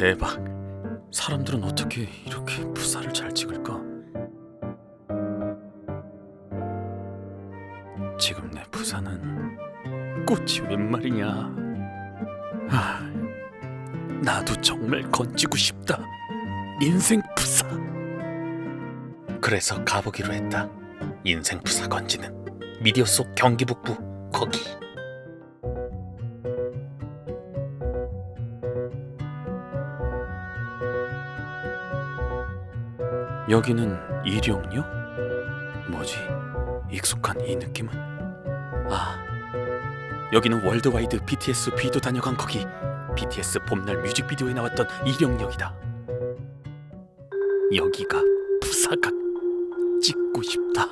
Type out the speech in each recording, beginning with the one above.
대박. 사람들은 어떻게 이렇게 부사를 잘 찍을까? 지금 내 부사는 꽃이 웬 말이냐? 아, 나도 정말 건지고 싶다. 인생 부사. 그래서 가보기로 했다. 인생 부사 건지는 미디어 속 경기 북부 거기. 여기는 일용역? 뭐지? 익숙한 이 느낌은? 아, 여기는 월드와이드 BTS 비도 다녀간 거기. BTS 봄날 뮤직비디오에 나왔던 일용역이다. 여기가 부사각 찍고 싶다.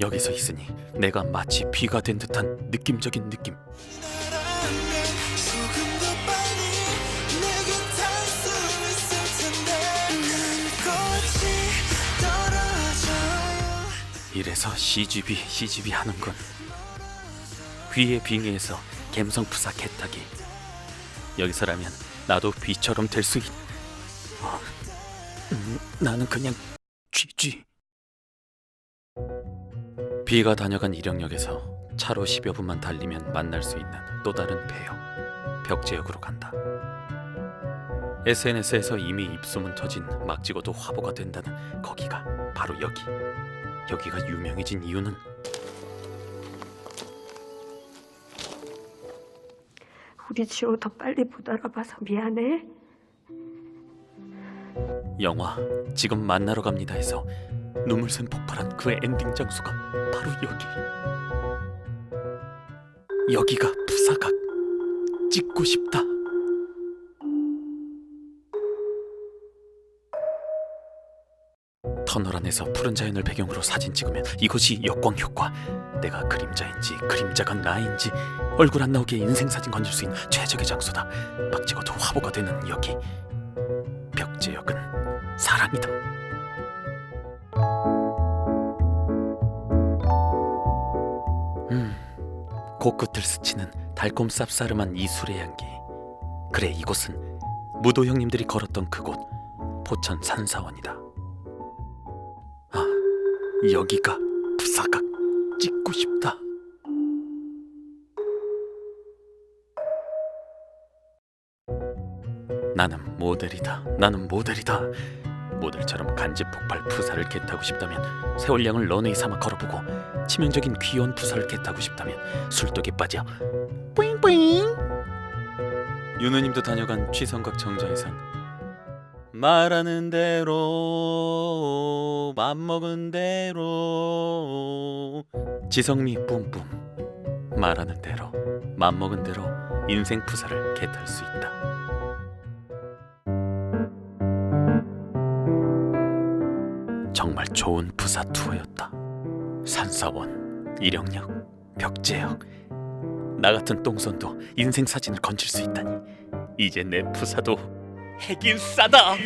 여기서 있으니 내가 마치 비가 된 듯한 느낌적인 느낌. 이래서 CGV CGV 하는군. 귀에 빙의해서 갬성 부사 개타기. 여기서라면 나도 비처럼 될 수 있. 어, 음, 나는 그냥 쥐쥐. 비가 다녀간 일영역에서 차로 10여 분만 달리면 만날 수 있는 또 다른 배역 벽제역으로 간다. SNS에서 이미 입소문 터진 막 찍어도 화보가 된다는 거기가 바로 여기. 여기가 유명해진 이유는 우리 지호 더 빨리 못 알아봐서 미안해. 영화 지금 만나러 갑니다에서 눈물 샘 폭발한 그 엔딩 장소가 바로 여기. 여기가 부사각 찍고 싶다. 터널 안에서 푸른 자연을 배경으로 사진 찍으면 이것이 역광 효과. 내가 그림자인지 그림자가 나인지 얼굴 안 나오게 인생 사진 건질 수 있는 최적의 장소다. 막 찍어도 화보가 되는 여기. 벽제역은 사랑이다. 음, 코끝을 스치는 달콤 쌉싸름한 이 술의 향기. 그래 이곳은 무도 형님들이 걸었던 그곳 포천 산사원이다. 아, 여기가 부사각 찍고 싶다. 나는 모델이다. 나는 모델이다. 모델처럼 간지 폭발 부사를 개타고 싶다면 세월량을 런웨이 삼아 걸어보고 치명적인 귀여운 부사를 개타고 싶다면 술독에 빠져 뿌잉뿌잉 윤우님도 다녀간 취성각 정자에선 말하는 대로 맘먹은 대로 지성미 뿜뿜 말하는 대로 맘먹은 대로 인생 부사를 개탈 수 있다 정말 좋은 부사 투어였다. 산사원, 일영역, 벽제역. 나 같은 똥손도 인생 사진을 건질 수 있다니. 이제 내 부사도 핵인 싸다.